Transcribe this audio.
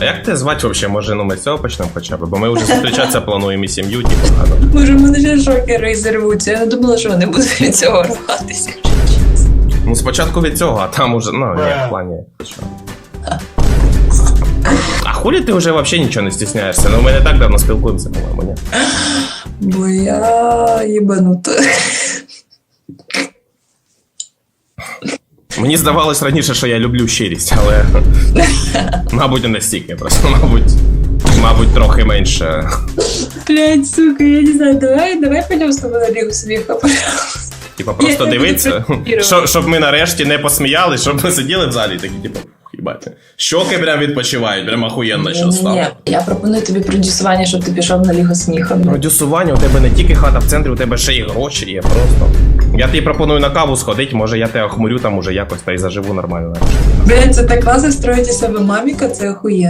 А як тебе звати взагалі? Може, ну ми з цього почнемо хоча б? Бо ми вже зустрічатися плануємо і сім'ю, типу, надо. Може, в мене ще шокери зірвуться. Я не думала, що вони будуть від цього рватися. Ну, спочатку від цього, а там уже, ну, ні, в плані. що. А хулі ти вже взагалі нічого не стісняєшся? Ну ми не так давно спілкуємося, по-моєму, ні? Бо я їбанута. Мені здавалось раніше, що я люблю щирість, але. Мабуть, не настільки просто, мабуть. Мабуть, трохи менше. Блять, сука, я не знаю, давай, давай пойдем з тобою на лігу сміха, пожалуйста. Типа просто дивитися, щоб ми нарешті не посміялись, щоб ми сиділи в залі такі, типу, їбати. Щоки прям відпочивають, прям охуєнно що Ні, стало. я пропоную тобі продюсування, щоб ти пішов на лігу сміха. Продюсування, у тебе не тільки хата в центрі, у тебе ще й гроші є просто. Я тобі пропоную на каву сходити, може я тебе охмурю там уже якось та й заживу нормально. Блін, це так класно строїть із себе маміка, це охуєнно.